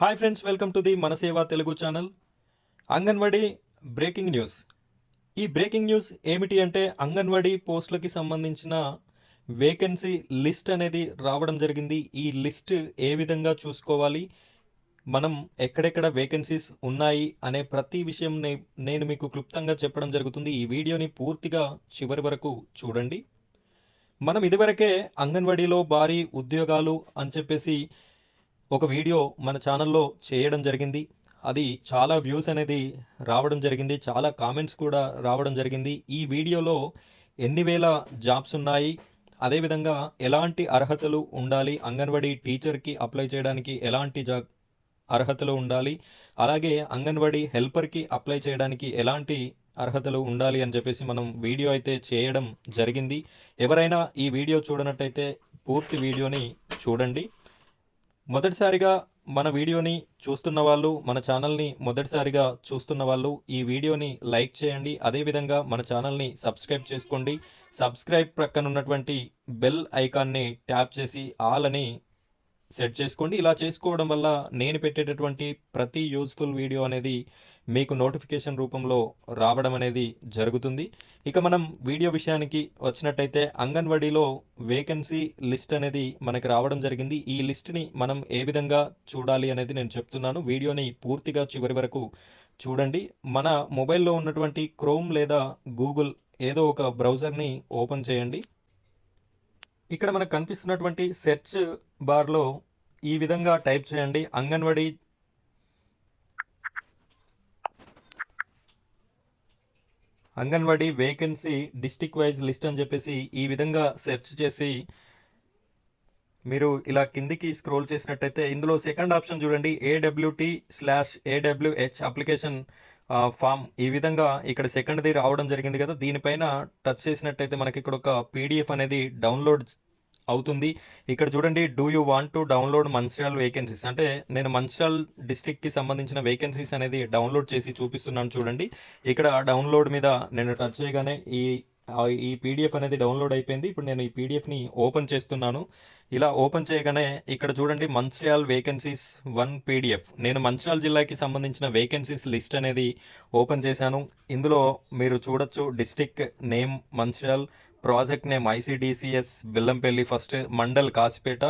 Hi friends welcome to the మన సేవ Telugu channel Anganwadi breaking news. ఈ breaking news ఏమిటి అంటే అంగన్వాడీ పోస్టులకి సంబంధించిన వేకెన్సీ లిస్ట్ అనేది రావడం జరిగింది. ఈ లిస్ట్ ఏ విధంగా చూసుకోవాలి మనం ఎక్కడెక్కడ వేకెన్సీస్ ఉన్నాయి అనే ప్రతి విషయం నేను మీకు క్లుప్తంగా చెప్పడం జరుగుతుంది. ఈ వీడియోని పూర్తిగా చివరి వరకు చూడండి. మనం ఇదివరకే అంగన్వాడీలో భారీ ఉద్యోగాలు అని చెప్పేసి ఒక వీడియో మన ఛానల్లో చేయడం జరిగింది. అది చాలా వ్యూస్ అనేది రావడం జరిగింది. చాలా కామెంట్స్ కూడా రావడం జరిగింది. ఈ వీడియోలో ఎన్ని వేల జాబ్స్ ఉన్నాయి? అదేవిధంగా ఎలాంటి అర్హతలు ఉండాలి? అంగన్వాడీ టీచర్కి అప్లై చేయడానికి ఎలాంటి జా అర్హతలు ఉండాలి? అలాగే అంగన్వాడీ హెల్పర్కి అప్లై చేయడానికి ఎలాంటి అర్హతలు ఉండాలి అని చెప్పేసి మనం వీడియో అయితే చేయడం జరిగింది. ఎవరైనా ఈ వీడియో చూడనట్టయితే పూర్తి వీడియోని చూడండి. మొదటిసారిగా మన వీడియోని చూస్తున్న వాళ్ళు మన ఛానల్ని మొదటిసారిగా చూస్తున్న వాళ్ళు ఈ వీడియోని లైక్ చేయండి. అదేవిధంగా మన ఛానల్ని సబ్స్క్రైబ్ చేసుకోండి. సబ్స్క్రైబ్ ప్రక్కన ఉన్నటువంటి బెల్ ఐకాన్ని ట్యాప్ చేసి ఆల్ అని సెట్ చేసుకోండి. ఇలా చేసుకోవడం వల్ల నేను పెట్టేటటువంటి ప్రతి యూస్ఫుల్ వీడియో అనేది మీకు నోటిఫికేషన్ రూపంలో రావడం అనేది జరుగుతుంది. ఇక మనం వీడియో విషయానికి వచ్చినట్టయితే అంగన్వాడీలో వేకెన్సీ లిస్ట్ అనేది మనకి రావడం జరిగింది. ఈ లిస్ట్ని మనం ఏ విధంగా చూడాలి అనేది నేను చెప్తున్నాను. వీడియోని పూర్తిగా చివరి వరకు చూడండి. మన మొబైల్లో ఉన్నటువంటి క్రోమ్ లేదా గూగుల్ ఏదో ఒక బ్రౌజర్ని ఓపెన్ చేయండి. ఇక్కడ మనకు కనిపిస్తున్నటువంటి సెర్చ్ బార్లో ఈ విధంగా టైప్ చేయండి. Anganwadi Anganwadi vacancy district wise list అని చెప్పేసి ఈ విధంగా సెర్చ్ చేసి మీరు ఇలా కిందికి స్క్రోల్ చేసినట్టయితే ఇందులో సెకండ్ ఆప్షన్ చూడండి AWT slash AWH application form ఈ విధంగా ఇక్కడ సెకండ్ది రావడం జరిగింది కదా. దీనిపైన టచ్ చేసినట్టయితే మనకి ఇక్కడ ఒక పీడిఎఫ్ అనేది డౌన్లోడ్ అవుతుంది. ఇక్కడ చూడండి do you want to download Mancherial vacancies? అంటే నేను మంచిర్యాల్ డిస్ట్రిక్ట్కి సంబంధించిన వేకెన్సీస్ అనేది డౌన్లోడ్ చేసి చూపిస్తున్నాను చూడండి. ఇక్కడ డౌన్లోడ్ మీద నేను టచ్ చేయగానే ఈ ఈ పీడిఎఫ్ అనేది డౌన్లోడ్ అయిపోయింది. ఇప్పుడు నేను ఈ పీడిఎఫ్ని ఓపెన్ చేస్తున్నాను. ఇలా ఓపెన్ చేయగానే ఇక్కడ చూడండి మంచిర్యాల్ వేకెన్సీస్ వన్ పీడిఎఫ్ నేను మంచిర్యాల జిల్లాకి సంబంధించిన వేకెన్సీస్ లిస్ట్ అనేది ఓపెన్ చేశాను. ఇందులో మీరు చూడొచ్చు district name Mancherial project name ICDCS Bellampalli first mandal Kasipet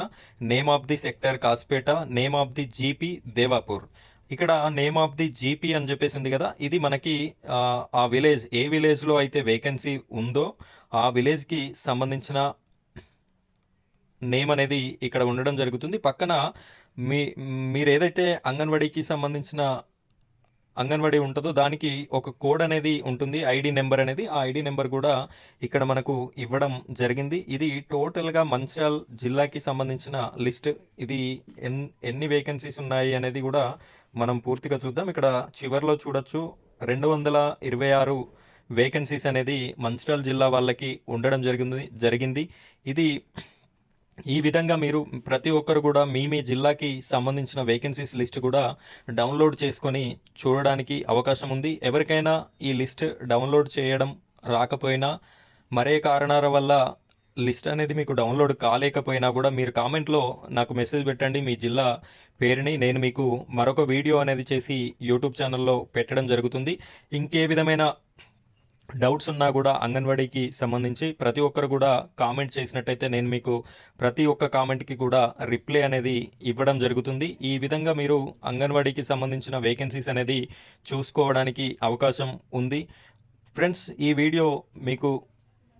name of the sector Kasipet name of the GP Devapur ఇక్కడ నేమ్ ఆఫ్ ది జీపీ అని చెప్పేసి ఉంది కదా ఇది మనకి ఆ, విలేజ్ ఏ విలేజ్లో అయితే వేకెన్సీ ఉందో ఆ విలేజ్కి సంబంధించిన నేమ్ అనేది ఇక్కడ ఉండడం జరుగుతుంది. పక్కన మీ మీరు ఏదైతే అంగన్వాడీకి సంబంధించిన అంగన్వాడీ ఉంటుందో దానికి ఒక కోడ్ అనేది ఉంటుంది ఐడి నెంబర్ అనేది. ఆ ఐడి నెంబర్ కూడా ఇక్కడ మనకు ఇవ్వడం జరిగింది. ఇది టోటల్గా మంచిర్యాల్ జిల్లాకి సంబంధించిన లిస్ట్ ఇది ఎన్ ఎన్ని వేకెన్సీస్ ఉన్నాయి అనేది కూడా మనం పూర్తిగా చూద్దాం. ఇక్కడ చివర్లో చూడొచ్చు. రెండు వందల ఇరవై ఆరు వేకెన్సీస్ అనేది మంచిర్యాల జిల్లా వాళ్ళకి ఉండడం జరిగింది జరిగింది. ఇది ఈ విధంగా మీరు ప్రతి ఒక్కరు కూడా మీ మీ జిల్లాకి సంబంధించిన వేకెన్సీస్ లిస్ట్ కూడా డౌన్లోడ్ చేసుకొని చూడడానికి అవకాశం ఉంది. ఎవరికైనా ఈ లిస్ట్ డౌన్లోడ్ చేయడం రాకపోయినా మరే కారణాల వల్ల లిస్ట్ అనేది మీకు డౌన్లోడ్ కాలేకపోయినా కూడా మీరు కామెంట్లో నాకు మెసేజ్ పెట్టండి మీ జిల్లా పేరుని నేను మీకు మరొక వీడియో అనేది చేసి యూట్యూబ్ ఛానల్లో పెట్టడం జరుగుతుంది. ఇంకే విధమైన డౌట్స్ ఉన్నా కూడా అంగన్వాడీకి సంబంధించి ప్రతి ఒక్కరు కూడా కామెంట్ చేసినట్టయితే నేను మీకు ప్రతి ఒక్క కామెంట్కి కూడా రిప్లై అనేది ఇవ్వడం జరుగుతుంది. ఈ విధంగా మీరు అంగన్వాడీకి సంబంధించిన వేకెన్సీస్ అనేది చూసుకోవడానికి అవకాశం ఉంది. ఫ్రెండ్స్ ఈ వీడియో మీకు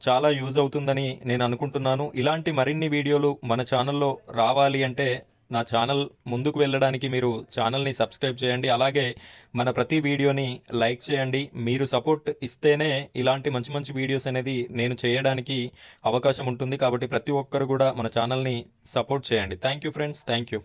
చాలా యూజ్ అవుతుందని నేను అనుకుంటున్నాను. ఇలాంటి మరిన్ని వీడియోలు మన ఛానల్లో రావాలి అంటే నా ఛానల్ ముందుకు వెళ్ళడానికి మీరు ఛానల్ని సబ్స్క్రైబ్ చేయండి. అలాగే మన ప్రతి వీడియోని లైక్ చేయండి. మీరు సపోర్ట్ ఇస్తేనే ఇలాంటి మంచి మంచి వీడియోస్ అనేది నేను చేయడానికి అవకాశం ఉంటుంది. కాబట్టి ప్రతి ఒక్కరు కూడా మన ఛానల్ని సపోర్ట్ చేయండి. Thank you friends. Thank you.